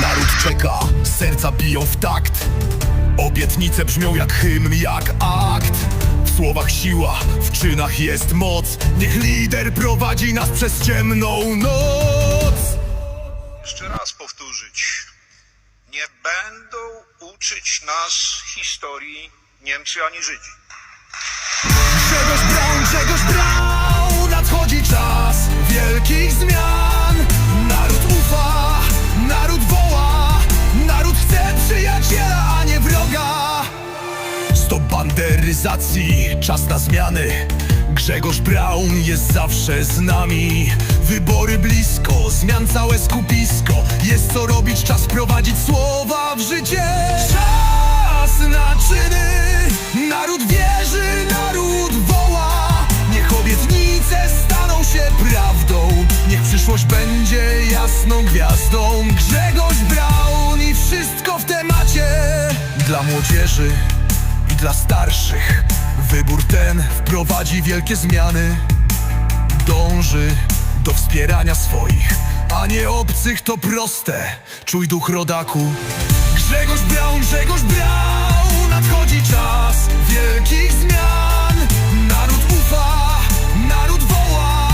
Naród czeka, serca biją w takt. Obietnice brzmią jak hymn, jak akt. W słowach siła, w czynach jest moc. Niech lider prowadzi nas przez ciemną noc. Jeszcze raz powtórzyć. Nie będą uczyć nas historii Niemcy ani Żydzi. Czas na zmiany. Grzegorz Braun jest zawsze z nami. Wybory blisko, zmian całe skupisko. Jest co robić, czas prowadzić słowa w życie. Czas na czyny. Naród wierzy, naród woła. Niech obietnice staną się prawdą. Niech przyszłość będzie jasną gwiazdą. Grzegorz Braun i wszystko w temacie Dla młodzieży dla starszych. Wybór ten wprowadzi wielkie zmiany. Dąży do wspierania swoich, a nie obcych to proste. Czuj duch rodaku. Grzegorz Braun, Grzegorz Braun. Nadchodzi czas wielkich zmian. Naród ufa, naród woła.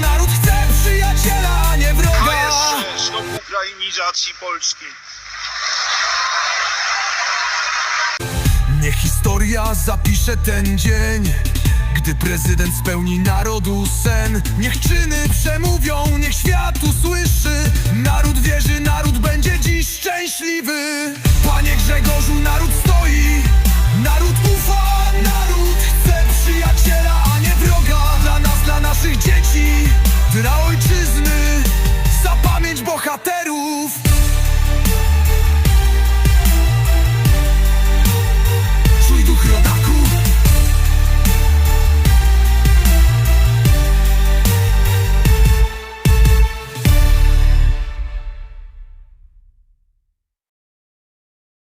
Naród chce przyjaciela, nie wroga. Jeszcze stop ukrainizacji Polski. Niech historia zapisze ten dzień. Gdy prezydent spełni narodu sen Niech czyny przemówią, niech świat usłyszy. Naród wierzy, naród będzie dziś szczęśliwy. Panie Grzegorzu, naród stoi. Naród ufa, naród chce przyjaciela, a nie wroga. Dla nas, dla naszych dzieci, dla ojczyzny